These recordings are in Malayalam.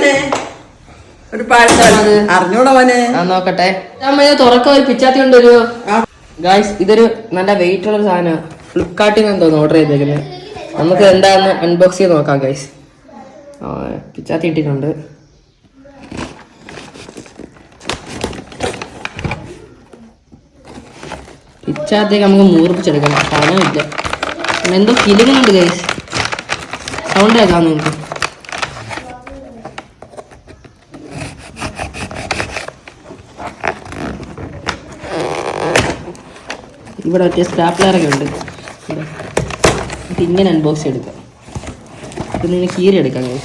മോനെ? ഒരു പാഴ്സൽ അറിഞ്ഞൂടാ മോനെ? ആ നോക്കട്ടെ. അമ്മ ഇത് തുറക്ക ഒരു പിച്ചാത്തി കൊണ്ടൊരു ഗായ്സ് ഇതൊരു നല്ല വെയിറ്റ് ഉള്ള സാധനം. ഫ്ലിപ്കാർട്ടിൽ നിന്ന് തോന്നുന്നു ഓർഡർ ചെയ്തേക്കുന്നത് നമുക്ക് എന്താന്ന് അൺബോക്സ് ചെയ്ത് നോക്കാം ഗൈസ് പിച്ചാത്തി ഇട്ടിട്ടുണ്ട് പിച്ചാത്തേക്ക് നമുക്ക് മൂർപ്പിച്ചെടുക്കണം. സാധനം ഇല്ല എന്തോ കിലുങ്ങുന്നുണ്ട് ഗൈസ് സൗണ്ട് കേൾക്കാം നിങ്ങൾക്ക്? ഇവിടെ മറ്റേ സ്റ്റാപ്ലറൊക്കെ ഉണ്ട്. ഇങ്ങനെ അൺബോക്സ് എടുക്കാം. ഇത് നിങ്ങൾ കീറി എടുക്കാം ഇങ്ങനെ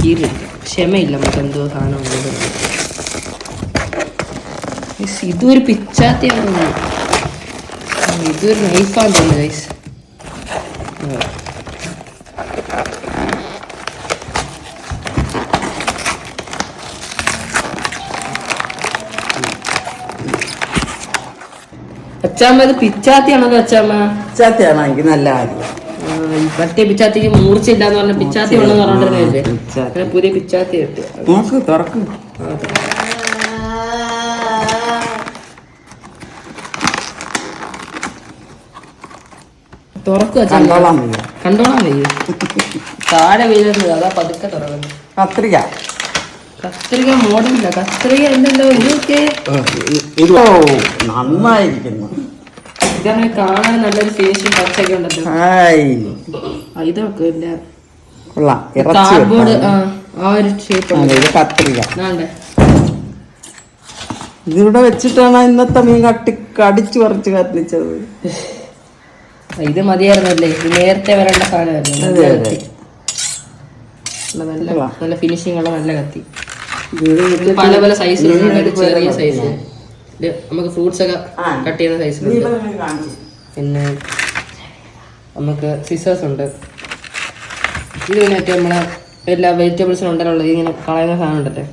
കീറി എടുക്കാം. ക്ഷമയില്ല നമുക്ക് എന്തോ സാധനം ഇതൊരു പിച്ചാത്തിയാണ് ഇതൊരു നൈഫാണ് തോന്നുന്നു ഗൈസ് അച്ചാമ്മ ഇത് പിച്ചാത്തിയാണോ അച്ചാമ്മ? പിച്ചാത്തിയാണെങ്കിൽ നല്ല കാര്യം ആ, ഈ മറ്റേ പിച്ചാത്തിക്ക് മൂർച്ചയില്ലാന്ന് പറഞ്ഞ പിച്ചാത്തി ഉണ്ടെന്ന് പറഞ്ഞിട്ടുണ്ടായിരുന്നു പുതിയ പിച്ചാത്തി കിട്ടി. നോക്ക് തുറക്കും. തുറക്കുക കണ്ടോളാൻ വയ്യ കണ്ടോളാൻ വയ്യ താഴെ വീഴുന്നത് അതാ പതുക്കെ തുറക്കുന്നു കത്രിക. കത്രിക മോഡലില്ല കത്രിക എന്തല്ലോ? ഇതൊക്കെ നന്നായിരിക്കുന്നു. കാണാൻ നല്ലൊരു ഫിനിഷിങ് പച്ചയൊക്കെ ഉണ്ടല്ലോ. ഹായ്. ആ, ഇതൊക്കെ ഇല്ല. കൊള്ളാം. ഇറച്ചി കാർഡ്ബോർഡ് വെട്ടാൻ. ആ ആ ഒരു ഷേപ്പ് അതെ, ഇത് കത്രിക. ആണ്ടേ ഇതിവിടെ വെച്ചിട്ടാണ് ഇന്നത്തെ മീൻ കട്ടി കടിച്ചു പറിച്ച് കത്തിച്ചത്. ഇത് മതിയായിരുന്നല്ലേ? ഇത് നേരത്തെ വരേണ്ട സാധനമായിരുന്നു. നല്ല അതെ, അതെ. കത്തി. നല്ല നല്ല നല്ല ഫിനിഷിംഗ് ഉള്ള നല്ല കത്തി. ഇത് ഇത് പല പല സൈസ് ചെറിയ. സൈസ് നമുക്ക് ഫ്രൂട്ട്സ് ഒക്കെ കട്ട് ചെയ്യുന്ന സൈസ് പിന്നെ നമുക്ക് സിസേഴ്സ് ഉണ്ട്. ഇത് പിന്നെ ഏറ്റവും നമ്മളെ എല്ലാ വെജിറ്റബിൾസിനും ഉണ്ടല്ലോ ഇങ്ങനെ കളയുന്ന സാധനം ഉണ്ടല്ലേ?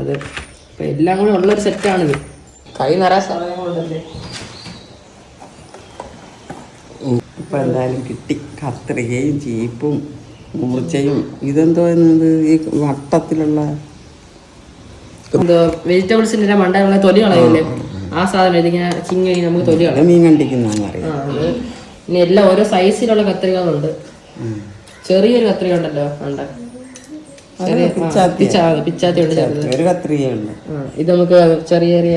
അത് ഇപ്പം എല്ലാം കൂടി ഉള്ളൊരു സെറ്റാണിത് കൈ നിറയെ സാധനങ്ങളുണ്ടല്ലേ ഇപ്പം എന്തായാലും കിട്ടി. കത്രികയും ചീപ്പും മൂർച്ചയും ഇതെന്തോ എന്നത് ഈ വട്ടത്തിലുള്ള വെജിറ്റബിൾസിന്റെ എല്ലാം മണ്ടയുള്ള തൊലി കളയില്ലേ? ആ സാധനം ഇതിങ്ങനെ ചിങ്ങി നമുക്ക് തൊലി കളയും. മീൻ അറിയാം. അത് പിന്നെ എല്ലാം ഓരോ സൈസിലുള്ള കത്രികകളുണ്ട്. ചെറിയൊരു കത്രിക ഉണ്ടല്ലോ ഉണ്ട് പിച്ചാത്തി. ഒരു കത്രികയുണ്ട് ഇത് നമുക്ക് ചെറിയ ചെറിയ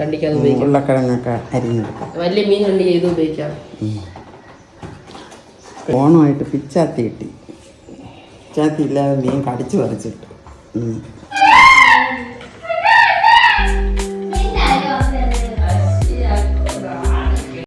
കണ്ടിക്കാതെ ഉപയോഗിക്കാം. ഉരുളക്കിഴങ്ങൊക്കെ അരിഞ്ഞെടുക്കാം. വലിയ മീൻ കണ്ടി ചെയ്ത് ഉപയോഗിക്കാം. ഓണമായിട്ട് പിച്ചാത്തി കിട്ടി. പിച്ചാത്തി ഇല്ലാതെ മീൻ കടിച്ചു പറിച്ചിട്ട്.